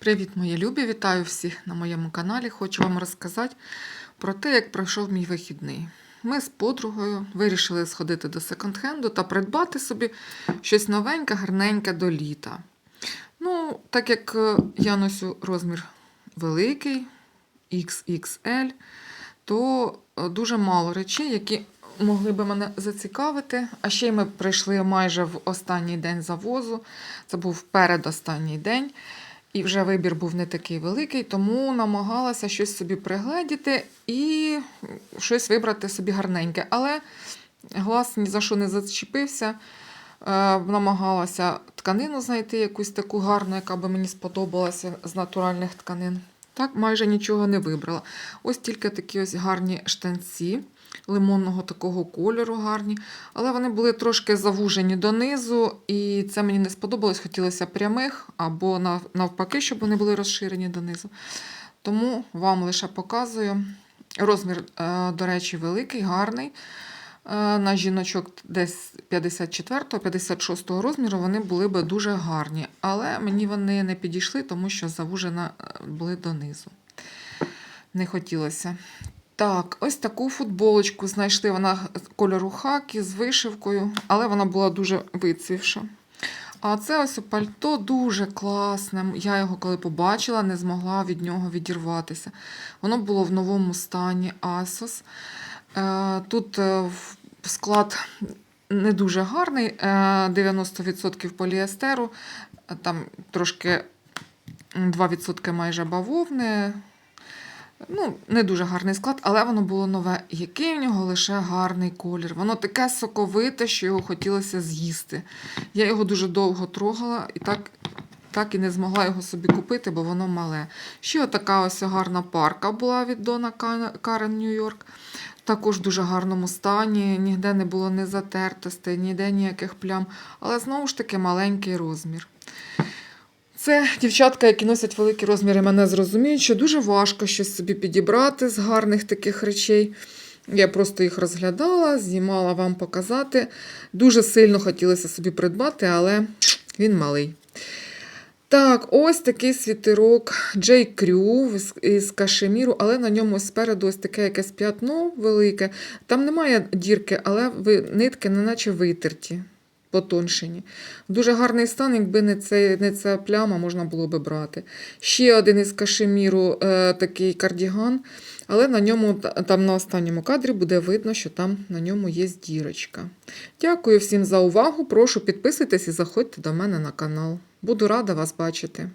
Привіт, мої любі! Вітаю всіх на моєму каналі. Хочу вам розказати про те, як пройшов мій вихідний. Ми з подругою вирішили сходити до секонд-хенду та придбати собі щось новеньке, гарненьке до літа. Ну, так як е, я носю розмір великий, XXL, то е, дуже мало речей, які могли би мене зацікавити. А ще й ми прийшли майже в останній день завозу. Це був передостанній день. І вже вибір був не такий великий, тому намагалася щось собі пригледіти і щось вибрати собі гарненьке. Але глаз ні за що не зачепився. Е, намагалася тканину знайти, якусь таку гарну, яка би мені сподобалася з натуральних тканин. Так, майже нічого не вибрала. Ось тільки такі ось гарні штанці лимонного такого кольору гарні. Але вони були трошки завужені донизу, і це мені не сподобалось. Хотілося прямих або навпаки, щоб вони були розширені донизу. Тому вам лише показую. Розмір, е, до речі, великий, гарний. Е, На жіночок десь 54-56 розміру вони були би дуже гарні. Але мені вони не підійшли, тому що завужена е, були донизу. Не хотілося. Так, ось таку футболочку знайшли. Вона кольору хакі з вишивкою, але вона була дуже вицвівша. А це ось пальто дуже класне. Я його коли побачила, не змогла від нього відірватися. Воно було в новому стані Asos. Е, Тут е, склад не дуже гарний, е, 90% поліестеру, е, там трошки 2% майже бавовни. Ну, не дуже гарний склад, але воно було нове. Який в нього лише гарний колір. Воно таке соковите, що його хотілося з'їсти. Я його дуже довго трогала і так, так і не змогла його собі купити, бо воно мале. Ще така ось гарна парка була від Дона Карен Нью-Йорк. Також в дуже гарному стані, ніде не було ні затертостей, ніде ніяких плям, але знову ж таки маленький розмір. Це дівчатка, які носять великі розміри, мене зрозуміють, що дуже важко щось собі підібрати з гарних таких речей. Я просто їх розглядала, знімала вам показати. Дуже сильно хотілося собі придбати, але він малий. Так, ось такий J. Crew з- із кашеміру, але на ньому спереду ось таке якесь п'ятно велике. Там немає дірки, але нитки неначе витерті, потоншені. Дуже гарний стан, якби не, це, не ця пляма, можна було би брати. Ще один із кашеміру е, такий кардіган, але на ньому, там на останньому кадрі буде видно, що там на ньому є дірочка. Дякую всім за увагу. Прошу підписуйтесь і заходьте до мене на канал. Буду рада вас бачити.